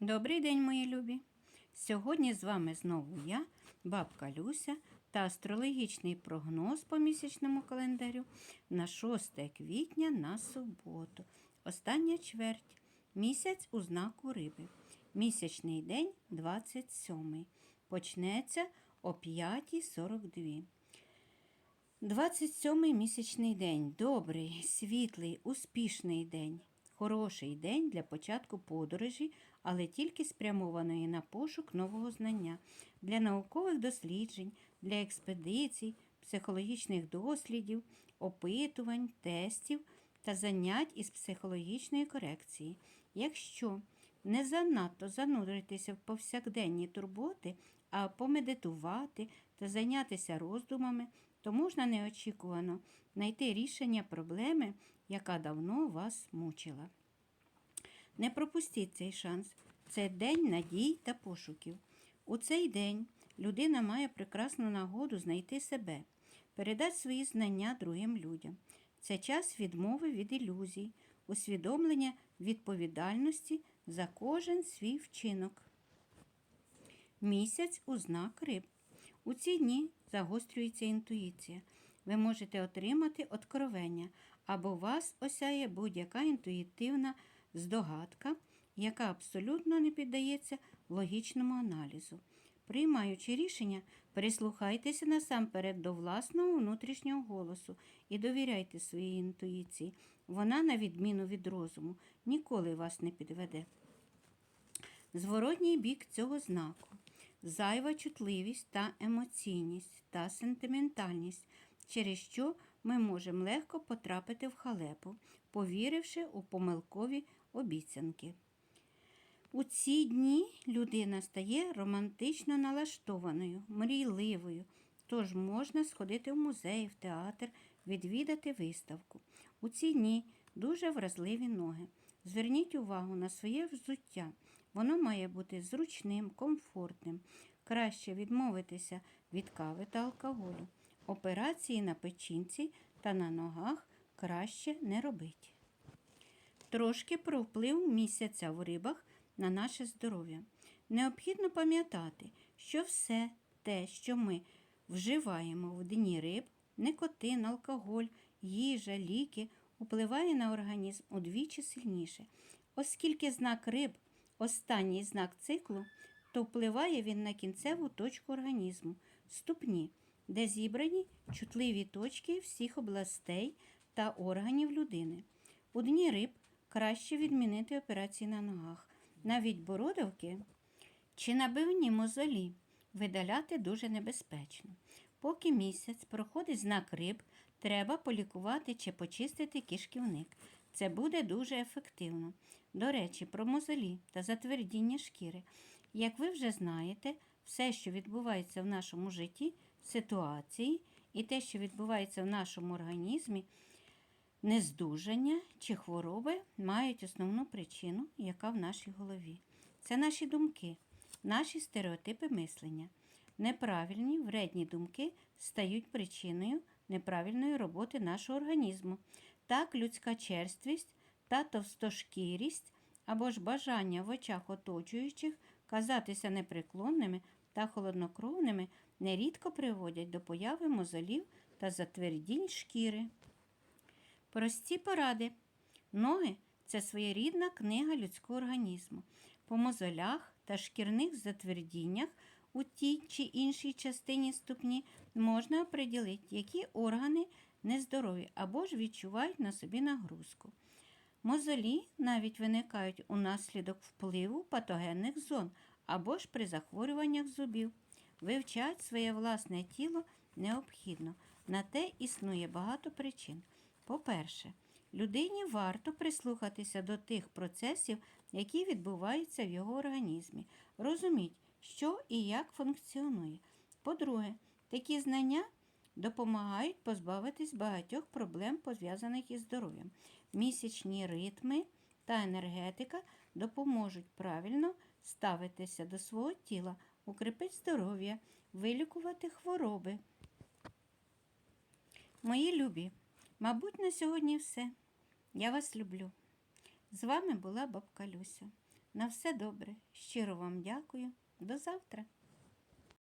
Добрий день, мої любі! Сьогодні з вами знову я, бабка Люся, та астрологічний прогноз по місячному календарю на 6 квітня на суботу. Остання чверть. Місяць у знаку риби. Місячний день 27. Почнеться о 5.42. 27-й місячний день. Добрий, світлий, успішний день. Хороший день для початку подорожі, але тільки спрямованої на пошук нового знання, для наукових досліджень, для експедицій, психологічних дослідів, опитувань, тестів та занять із психологічної корекції. Якщо не занадто зануритися в повсякденні турботи, а помедитувати та зайнятися роздумами, то можна неочікувано знайти рішення проблеми, яка давно вас мучила. Не пропустіть цей шанс. Це день надій та пошуків. У цей день людина має прекрасну нагоду знайти себе, передати свої знання другим людям. Це час відмови від ілюзій, усвідомлення відповідальності за кожен свій вчинок. Місяць у знак риб. У ці дні загострюється інтуїція. Ви можете отримати откровення, або вас осяє будь-яка інтуїтивна здогадка, яка абсолютно не піддається логічному аналізу. Приймаючи рішення, прислухайтеся насамперед до власного внутрішнього голосу і довіряйте своїй інтуїції. Вона, на відміну від розуму, ніколи вас не підведе. Зворотній бік цього знаку зайва чутливість та емоційність та сентиментальність, через що ми можемо легко потрапити в халепу, повіривши у помилкові обіцянки. У ці дні людина стає романтично налаштованою, мрійливою, тож можна сходити в музей, в театр, відвідати виставку. У ці дні дуже вразливі ноги. Зверніть увагу на своє взуття. Воно має бути зручним, комфортним. Краще відмовитися від кави та алкоголю. Операції на печінці та на ногах краще не робити. Трошки про вплив місяця в рибах на наше здоров'я. Необхідно пам'ятати, що все те, що ми вживаємо в дні риб, никотин, алкоголь, їжа, ліки, впливає на організм удвічі сильніше. Оскільки знак риб останній знак циклу, то впливає він на кінцеву точку організму ступні, де зібрані чутливі точки всіх областей та органів людини. У дні риб краще відмінити операції на ногах, навіть бородавки чи набивні мозолі видаляти дуже небезпечно. Поки місяць проходить знак риб, треба полікувати чи почистити кишківник. Це буде дуже ефективно. До речі, про мозолі та затвердіння шкіри. Як ви вже знаєте, все, що відбувається в нашому житті, ситуації і те, що відбувається в нашому організмі, нездужання чи хвороби мають основну причину, яка в нашій голові. Це наші думки, наші стереотипи мислення. Неправильні вредні думки стають причиною неправильної роботи нашого організму. Так, людська черствість та товстошкірість або ж бажання в очах оточуючих казатися непреклонними та холоднокровними нерідко приводять до появи мозолів та затвердінь шкіри. Прості поради. Ноги це своєрідна книга людського організму. По мозолях та шкірних затвердіннях у тій чи іншій частині ступні можна оприділити, які органи нездорові або ж відчувають на собі нагрузку. Мозолі навіть виникають унаслідок впливу патогенних зон або ж при захворюваннях зубів. Вивчати своє власне тіло необхідно. На те існує багато причин. По-перше, людині варто прислухатися до тих процесів, які відбуваються в його організмі, розуміть, що і як функціонує. По-друге, такі знання допомагають позбавитись багатьох проблем, пов'язаних із здоров'ям. Місячні ритми та енергетика допоможуть правильно ставитися до свого тіла, укріпити здоров'я, вилікувати хвороби. Мої любі, мабуть, на сьогодні все. Я вас люблю. З вами була бабка Люся. На все добре. Щиро вам дякую. До завтра.